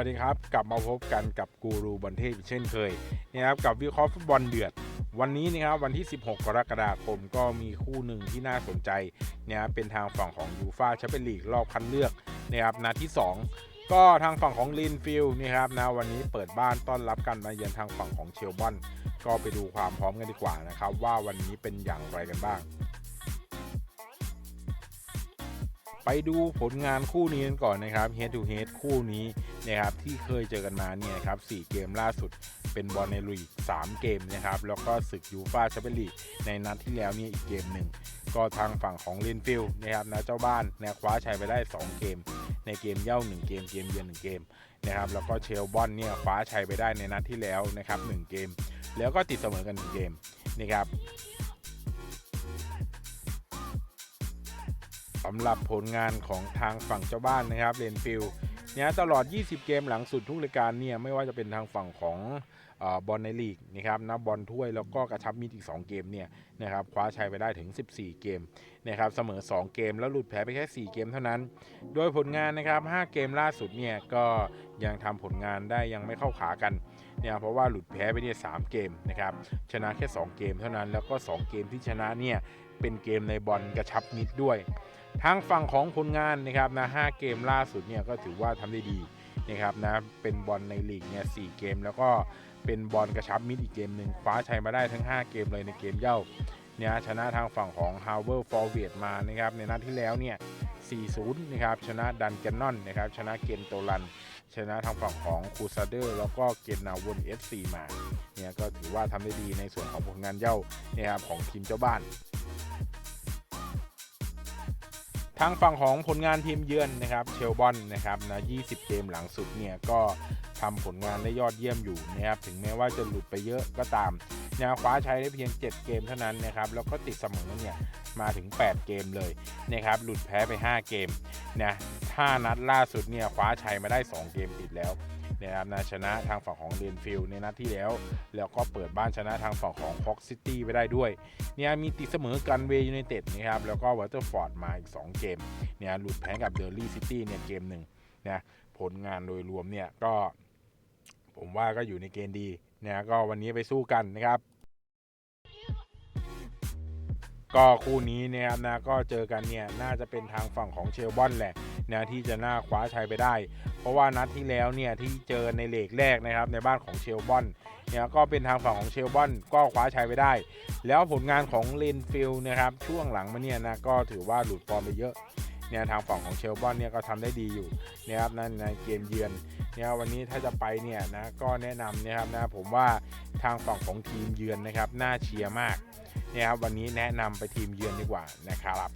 ัสดีครับ กลับมาพบกันกับกูรูบอลเทพเช่นเคยนะครับกับวิเคราะห์ฟุตบอลเดือด วันนี้นะครับวันที่ 16 กรกฎาคมก็มีคู่หนึ่งที่น่าสนใจนะครับเป็นทางฝั่งของยูฟาแชมเปี้ยนลีกรอบคัดเลือกนะครับนัดที่ 2 ก็ทางฝั่งของลินฟิลนะครับนะวันนี้เปิดบ้านต้อนรับกันมาเยือนทางฝั่งของเชลบอนก็ไปดูความพร้อมกันดีกว่านะครับว่าวันนี้เป็นอย่างไรกันบ้าง ไปดูผลงานคู่นี้กันก่อนนะครับ Head to Head คู่นี้นะครับที่เคยเจอกันมาเนี่ยครับ4เกมล่าสุดเป็นบอลในลีก3 เกมนะครับแล้วก็ศึกยูฟาแชมเปี้ยนลีกในนัดที่แล้วนี่อีกเกมหนึ่งก็ทางฝั่งของลินฟิลนะครับนะเจ้าบ้านนะคว้าชัยไปได้ 2 เกม ในเกมเย่า 1 เกมเกมเยือน1เกมนะครับแล้วก็เชลบอนเนี่ยคว้าชัยไปได้ในนัดที่แล้วนะครับ1เกม แล้วก็ติดเสมอกัน1เกมนะครับ สำหรับผลงานของทางฝั่งเจ้าบ้านนะครับเรนฟิลเนี่ยตลอด 20 เกมหลังสุดทุกรายการเนี่ยไม่ว่าจะเป็นทางฝั่งของอบอลในลีกนะครับนะบบอลถ้วยแล้วก็กระชับมิตรอีก 2 เกมเนี่ยนะครับคว้าชัยไปได้ถึง 14 เกมนะครับเสมอ 2 เกมแล้วหลุดแพ้ไปแค่ 4 เกมเท่านั้น โดยผลงานนะครับ 5 เกมล่าสุดเนี่ยก็ ยังทำผลงานได้ยังไม่เข้าขากันเนี่ยเพราะว่าหลุดแพ้ไปเนี่ยสเกมนะครับชนะแค่ 2 เกมเท่านั้นแล้วก็ 2 เกมที่ชนะเนี่ยเป็นเกมในบอลกระชับมิตรด้วย ทางฝั่งของผลงานนะครับนะ5เกมล่าสุดเนี่ยก็ถือว่าทำได้ดีนะครับนะเป็นบอลในลีกเนี่ยสเกม แล้วก็เป็นบอลกระชับมิตรอีกเกมหนึ่งคว้าชัยมาได้ทั้ง 5 เกมเลยในเกมเย่าเนี่ยชนะทางฝั่งของ h a r v e r f o r w a r d มานะครับในนัดที่แล้วเนี่ย 4-0 นะครับ ชนะดันแกนนอนนะครับ ชนะเกนโตลัน ชนะทางฝั่งของคูซาเดอร์แล้วก็เกนนาวน FC มาเนี่ยก็ถือว่าทำได้ดีในส่วนของผลงานเย่าเนะครับของทีมเจ้าบ้านทางฝั่งของผลงานทีมเยือนนะครับเชลบอนนะครับนะ 20 เกมหลังสุดเนี่ยก็ทำผลงานได้ยอดเยี่ยมอยู่นะครับ ถึงแม้ว่าจะหลุดไปเยอะก็ตาม นวคว้าใชัยได้เพียง 7 เกมเท่านั้นนะครับแล้วก็ติดเสมอเนี่ยมาถึง 8 เกมเลยนะครับหลุดแพ้ไป 5 เกมนะถ้านัดล่าสุดเนี่ยคว้าชัยมาได้ 2 เกมติดแล้วนะครับนะชนะทางฝั่งของเรนฟิลในนัดที่แล้ว แล้วก็เปิดบ้านชนะทางฝั่งของฮอกซิตี้ไปได้ด้วยเนี่ยมีติดเสมอกันเวย์ยูไนเต็ดนะครับแล้วก็วอเตอร์ฟอร์ดมาอีก 2 เกมเนี่ยหลุดแพ้กับเดอร์ลี่ซิตี้เนี่ยเกมหนึ่งนะผลงานโดยรวมเนี่ยก็ ผมว่าก็อยู่ในเกณฑ์ดีนะก็วันนี้ไปสู้กันนะครับ ก็คู่นี้เนี่ยนะก็เจอกันเนี่ยน่าจะเป็นทางฝั่งของเชลบอนแหละนะที่จะน่าคว้าชัยไปได้ เพราะว่านัดที่แล้วเนี่ยที่เจอในเลกแรกนะครับในบ้านของเชลบอนเนี่ยก็เป็นทางฝั่งของเชลบอนก็คว้าชัยไปได้ แล้วผลงานของเลนฟิลนะครับช่วงหลังมาเนี่ยนะก็ถือว่าหลุดฟอร์มไปเยอะ เนี่ยทางฝั่งของเชลบอนเนี่ยก็ทำได้ดีอยู่นะครับนั่นในเกมเยือนเนี่ยวันนี้ถ้าจะไปเนี่ยนะก็แนะนำนะครับนะผมว่าทางฝั่งของทีมเยือนนะครับน่าเชียร์มากนะครับวันนี้แนะนำไปทีมเยือนดีกว่านะครับ